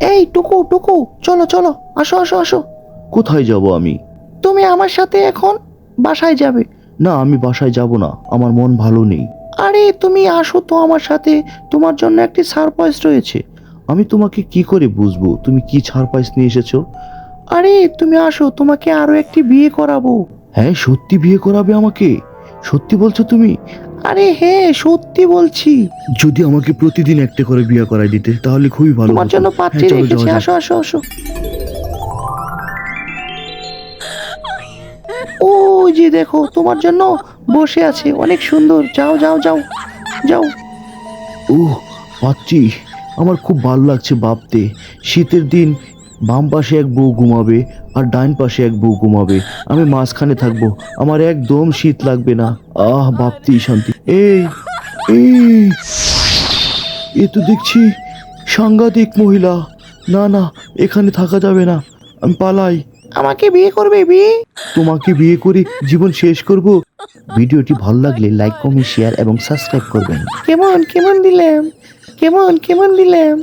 এই টুকু টুকু চলো চলো আসো আসো আসো। কোথায় যাব আমি? তুমি আমার সাথে এখন বাসায় যাবে। না আমি বাসায় যাব না আমার মন ভালো নেই। আরে তুমি আসো তো আমার সাথে তোমার জন্য একটি সারপ্রাইজ রয়েছে। আমি তোমাকে কি করে বুঝব? তুমি কি ছাড়পাইস নিয়ে এসেছ? আরে তুমি আসো তোমাকে আরও একটি বিয়ে করাবো। হ্যাঁ সত্যি বিয়ে করাবে আমাকে? সত্যি বলছো তুমি? আরে হ্যাঁ সত্যি বলছি। যদি আমাকে প্রতিদিন একটা করে বিয়ে করাই দিতে তাহলে খুবই ভালো তোমার। জন্য পাত্রী হ্যাঁ, রেখেছি যাওয়া যাক। আসো আসো। আসো ও যে দেখো তোমার জন্য বসে আছে অনেক সুন্দর। যাও যাও যাও যাও। ও পাচ্ছি আমার খুব ভালো লাগছে ভাবতে। শীতের দিন বাম পাশে এক বউ ঘুমাবে আর ডাইন পাশে এক বউ ঘুমাবে। আমি মাঝখানে থাকব আমার একদম শীত লাগবে না। আহ ভাবতেই শান্তি। এই এই এ তো দেখছি সাংঘাতিক মহিলা। না না এখানে থাকা যাবে না। আমি পালাই। আমাকে বিয়ে করবে বিয়ে তোমাকে বিয়ে করে জীবন শেষ করব। ভিডিওটি ভালো লাগলে লাইক কমেন্ট শেয়ার এবং সাবস্ক্রাইব করবেন। কেমন কেমন দিলাম? কেমন কেমন দিলাম?